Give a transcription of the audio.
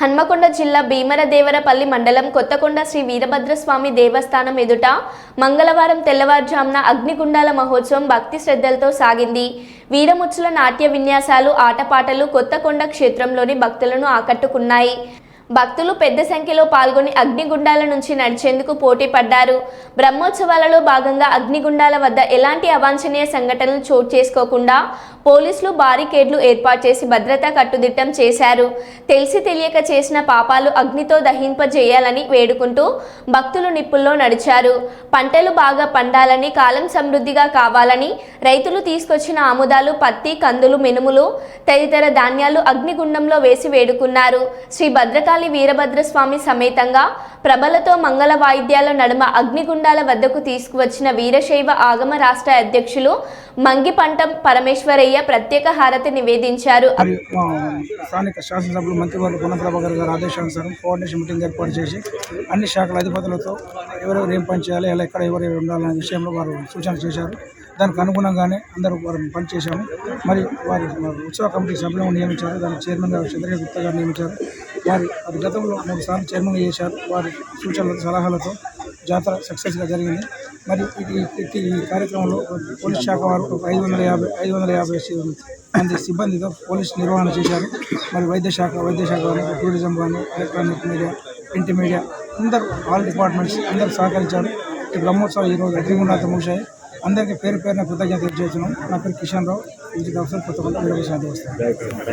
హన్మకొండ జిల్లా భీమరదేవరపల్లి మండలం కొత్తకొండ శ్రీ వీరభద్రస్వామి దేవస్థానం ఎదుట మంగళవారం తెల్లవారుజామున అగ్నిగుండాల మహోత్సవం భక్తి శ్రద్ధలతో సాగింది. వీరముచ్చుల నాట్య విన్యాసాలు ఆటపాటలు కొత్తకొండ క్షేత్రంలోని భక్తులను ఆకట్టుకున్నాయి. భక్తులు పెద్ద సంఖ్యలో పాల్గొని అగ్నిగుండాల నుంచి నడిచేందుకు పోటీ పడ్డారు. బ్రహ్మోత్సవాలలో భాగంగా అగ్నిగుండాల వద్ద ఎలాంటి అవాంఛనీయ సంఘటనలు చోటు చేసుకోకుండా పోలీసులు బారికేడ్లు ఏర్పాటు చేసి భద్రతా కట్టుదిట్టం చేశారు. తెలిసి తెలియక చేసిన పాపాలు అగ్నితో దహింపజేయాలని వేడుకుంటూ భక్తులు నిప్పుల్లో నడిచారు. పంటలు బాగా పండాలని కాలం సమృద్ధిగా కావాలని రైతులు తీసుకొచ్చిన ఆముదాలు పత్తి కందులు మినుములు తదితర ధాన్యాలు అగ్నిగుండంలో వేసి వేడుకున్నారు. శ్రీ భద్రకాళి వీరభద్రస్వామి సమేతంగా ప్రభలతో మంగళ వాయిద్యాల నడుమ అగ్నిగుండాల వద్దకు తీసుకువచ్చిన వీరశైవ ఆగమ రాష్ట్ర అధ్యక్షులు మంగిపంటం పరమేశ్వరయ్య ప్రత్యేక హారతి నివేదించారు. స్థానిక శాసనసభ్యులు మంత్రివర్గ పొన్నప్రభాకర్ గారు ఆదేశానుసారం కోఆర్డినేషన్ మీటింగ్ ఏర్పాటు చేసి అన్ని శాఖల అధిపతులతో ఎవరెవరు ఏం పని చేయాలి ఎలా ఎక్కడ ఎవరు ఉండాలనే విషయంలో వారు సూచన చేశారు. దానికి అనుగుణంగానే అందరూ వారు పనిచేశాము. మరి వారి ఉత్సవ కమిటీ సభ్యులను నియమించారు. దాని చైర్మన్గా చంద్రయ్య గుప్తా గారు నియమించారు. వారి గతంలో మూడు సార్లు చైర్మన్ చేశారు. వారి సూచనలతో సలహాలతో జాతర సక్సెస్గా జరిగింది. మరి ఈ కార్యక్రమంలో పోలీస్ శాఖ వారు ఒక ఐదు వందల యాభై ఐదు వందల యాభై మంది సిబ్బందితో పోలీస్ నిర్వహణ చేశారు. మరి వైద్య శాఖ వైద్య శాఖ వారు టూరిజం కానీ ఎలక్ట్రానిక్ మీడియా ప్రింట్ మీడియా అందరూ ఆల్ డిపార్ట్మెంట్స్ అందరూ సహకరించారు. ఈ బ్రహ్మోత్సవాలు ఈరోజు అగ్నిగుండాలతో ముగిశాయి. అందరికీ పేరు పేరున కృతజ్ఞతలు చేస్తున్నాం నా పేరు కిషన్ రావు. ఇది అవసరం కొత్త కొత్త వీరభద్ర